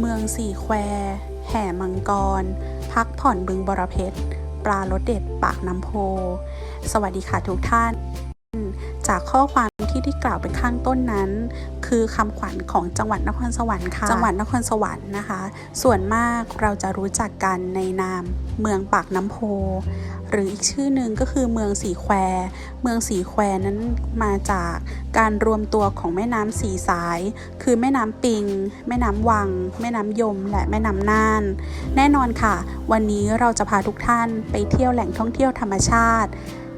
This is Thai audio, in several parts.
เมืองสี่แคว แห่มังกร พักผ่อนบึงบรเพชร ปลารสเด็ดปากน้ำโพ สวัสดีค่ะทุกท่าน จากข้อความที่ได้กล่าวไปข้างต้นนั้น คือคำขวัญของจังหวัดนครสวรรค์ค่ะจังหวัดนครสวรรค์นะคะ ส่วนมากเราจะรู้จักกันในนามเมืองปากน้ำโพ หรืออีกชื่อหนึ่งก็คือเมืองสีแคว เมืองสีแควนั้นมาจากการรวมตัวของแม่น้ำสีสาย คือแม่น้ำปิง แม่น้ำวัง แม่น้ำยม และแม่น้ำน่าน แน่นอนค่ะ วันนี้เราจะพาทุกท่านไปเที่ยวแหล่งท่องเที่ยวธรรมชาติ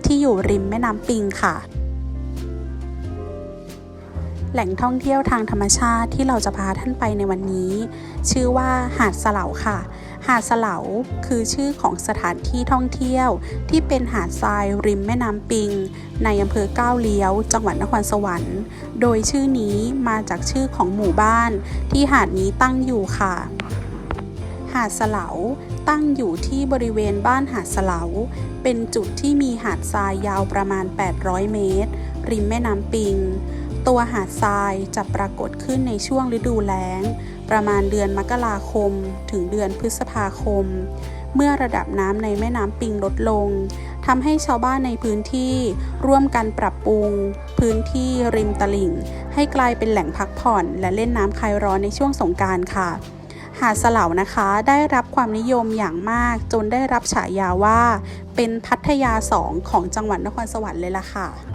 ที่อยู่ริมแม่น้ำปิงค่ะ แหล่งท่องเที่ยวทางธรรมชาติที่เราจะพาท่านไปในวันนี้ ชื่อว่าหาดสเลาค่ะ หาดสเลาคือชื่อของสถานที่ท่องเที่ยว ที่เป็นหาดทรายริมแม่น้ำปิง ในอำเภอก้าวเลี้ยว จังหวัดนครสวรรค์ โดยชื่อนี้มาจากชื่อของหมู่บ้าน ที่หาดนี้ตั้งอยู่ค่ะ หาดสเลาตั้งอยู่ที่บริเวณบ้านหาดสเลาเป็นจุดที่มีหาดทรายยาวประมาณ 800 เมตร ริมแม่น้ำปิง ตัวหาดทรายจะปรากฏขึ้นในช่วงฤดูแล้ง ประมาณเดือนมกราคม ถึงเดือนพฤษภาคม เมื่อระดับน้ำในแม่น้ำปิงลดลงทำให้ชาวบ้านในพื้นที่ร่วมกันปรับปรุง พื้นที่ริมตลิ่ง ให้กลายเป็นแหล่งพักผ่อน และเล่นน้ำคลายร้อนในช่วงสงการค่ะ หาดสะเหลานะคะได้รับความนิยมอย่างมาก จนได้รับฉายาว่า เป็นพัทยาสองของจังหวัดนครสวรรค์เลยล่ะค่ะ